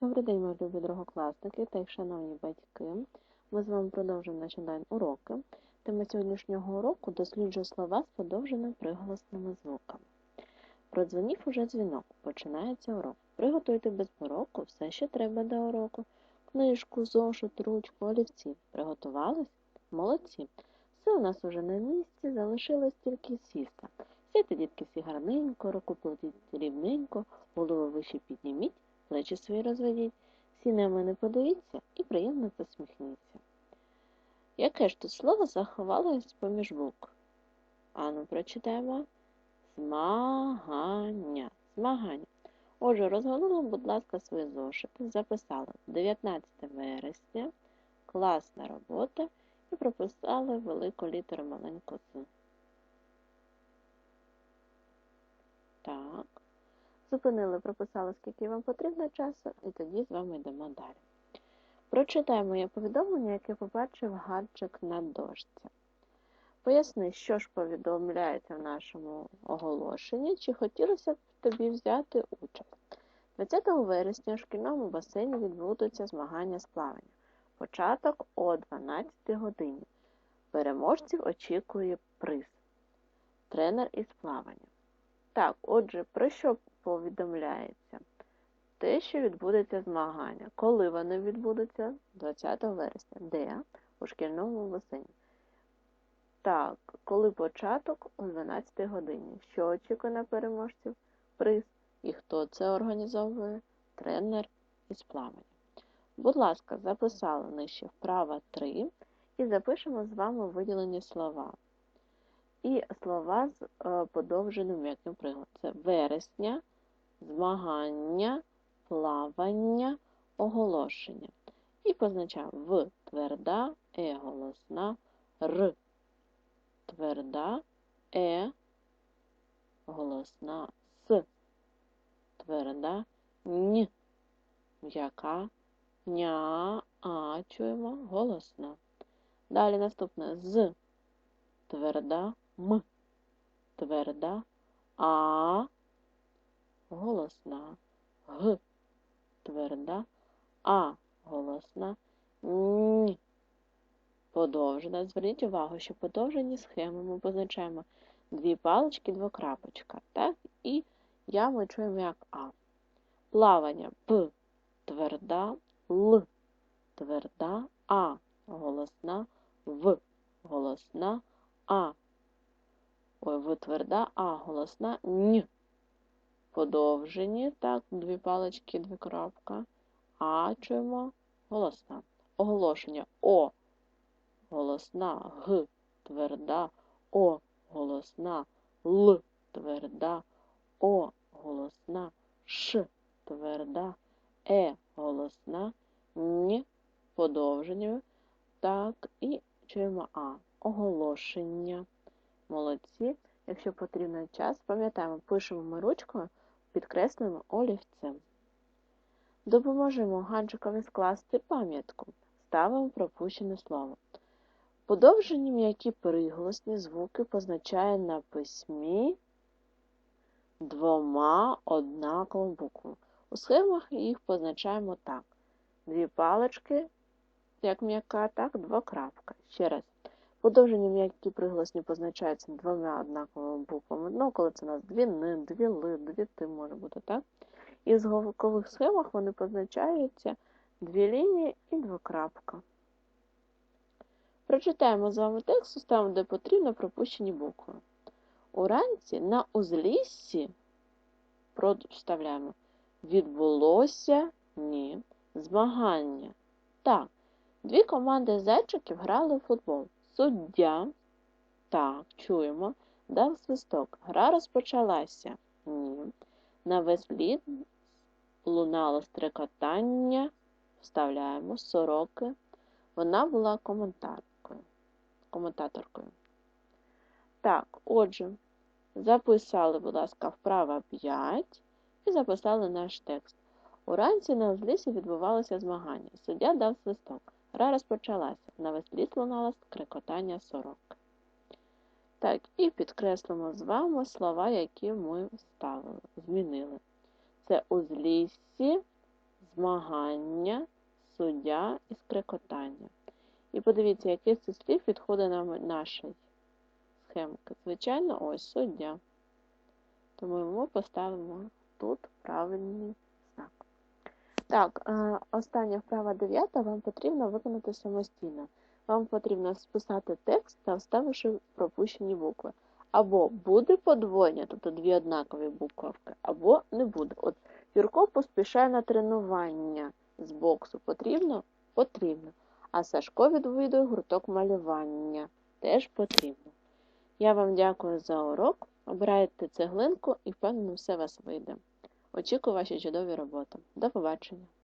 Добрий день, мої любі другокласники та їх шановні батьки. Ми з вами продовжуємо наші онлайн-уроки. Тема сьогоднішнього уроку досліджує слова з подовженими приголосними звуками. Продзвонів уже дзвінок, починається урок. Приготуйте без пороку все, що треба до уроку. Книжку, зошит, ручку, олівці. Приготувались? Молодці. Все у нас уже на місці, залишилось тільки сісти. Сідьте, дітки, всі гарненько, руку платіть рівненько, голову вище підніміть плечі свої розведіть, всі на мене подивіться і приємно посміхніться. Яке ж тут слово заховалось поміж букв? Ану, прочитаємо. Змагання. Змагання. Отже, розгорнули, будь ласка, свої зошити, записали 19 вересня, класна робота і прописали велику літеру маленьку З. Так. Зупинили, прописали, скільки вам потрібно часу, і тоді з вами йдемо далі. Прочитаємо моє повідомлення, яке побачив гаджик на дошці. Поясни, що ж повідомляється в нашому оголошенні, чи хотілося б тобі взяти участь. 20 вересня у шкільному басейні відбудуться змагання з плавання. Початок о 12 годині. Переможців очікує приз. Тренер із плавання. Так, отже, про що повідомляється? Те, що відбудеться змагання. Коли вони відбудуться? 20 вересня. Де? У шкільному басейні. Так, коли початок о 12 годині. Що очікує на переможців? Приз. І хто це організовує? Тренер із плавання. Будь ласка, записали нижче вправа 3 і запишемо з вами виділені слова. І слова з е, подовженим м'яким прикладом. Це вересня, змагання, плавання, оголошення. І позначаємо в тверда, е голосна, р. Тверда, е, голосна с. Тверда н. М'яка ня, а чуємо голосна. Далі наступне з. Тверда М. Тверда А. Голосна. Г. Тверда А. Голосна. Н. Подовжена. Зверніть увагу, що подовжені схеми ми позначаємо дві палички, двокрапочка. Так? І я ми чуємо як А. Плавання П. Тверда Л. Тверда А. Голосна В. Голосна А. Ой, В тверда А, голосна Н. Подовжені, так, дві палички, дві крапка. А чуємо голосна. Оголошення О. Голосна Г. Тверда О. Голосна Л. Тверда О. Голосна Ш. Тверда Е. Голосна Н. Подовження. Так, і чуємо А. Оголошення. Молодці. Якщо потрібен час, пам'ятаємо, пишемо ми ручкою, підкреслюємо олівцем. Допоможемо гаджикові скласти пам'ятку. Ставимо пропущене слово. Подовжені м'які приголосні звуки позначає на письмі двома однаковими буквами. У схемах їх позначаємо так. Дві палички, як м'яка, так, двокрапка. Ще раз. Подовжені м'які приголосні позначаються двома однаковими буквами. Ну, коли це у нас дві ни, дві ли, дві ти може бути, так? І в звукових схемах вони позначаються дві лінії і двокрапка. Прочитаємо з вами текст, ставимо, де потрібно пропущені букви. Уранці на узліссі вставляємо відбулося ні. Змагання. Так, дві команди зайчиків грали в футбол. Суддя, так, чуємо, дав свисток. Гра розпочалася. Ні. На весь лід лунало стрекотання, вставляємо сороки. Вона була коментаторкою. коментаторкою. Так, отже, записали, будь ласка, вправа 5 і записали наш текст. Уранці на узлісі відбувалося змагання. Суддя дав свисток. Гра розпочалася. На весь ліс лунало скрикотання сорок. Так, і підкреслимо з вами слова, які ми вставили, змінили. Це узліссі, змагання, суддя і скрекотання. І подивіться, який з цих слів підходить нам нашій схемки. Звичайно, ось суддя. Тому ми поставимо тут правильний. Так, остання вправа дев'ята вам потрібно виконати самостійно. Вам потрібно списати текст та вставивши пропущені букви. Або буде подвоєння, тобто дві однакові буковки, або не буде. От Юрко поспішає на тренування з боксу. Потрібно? Потрібно. А Сашко відвідує гурток малювання. Теж потрібно. Я вам дякую за урок. Обирайте цеглинку і впевнено все вас вийде. Очікую ваші чудові роботи. До побачення!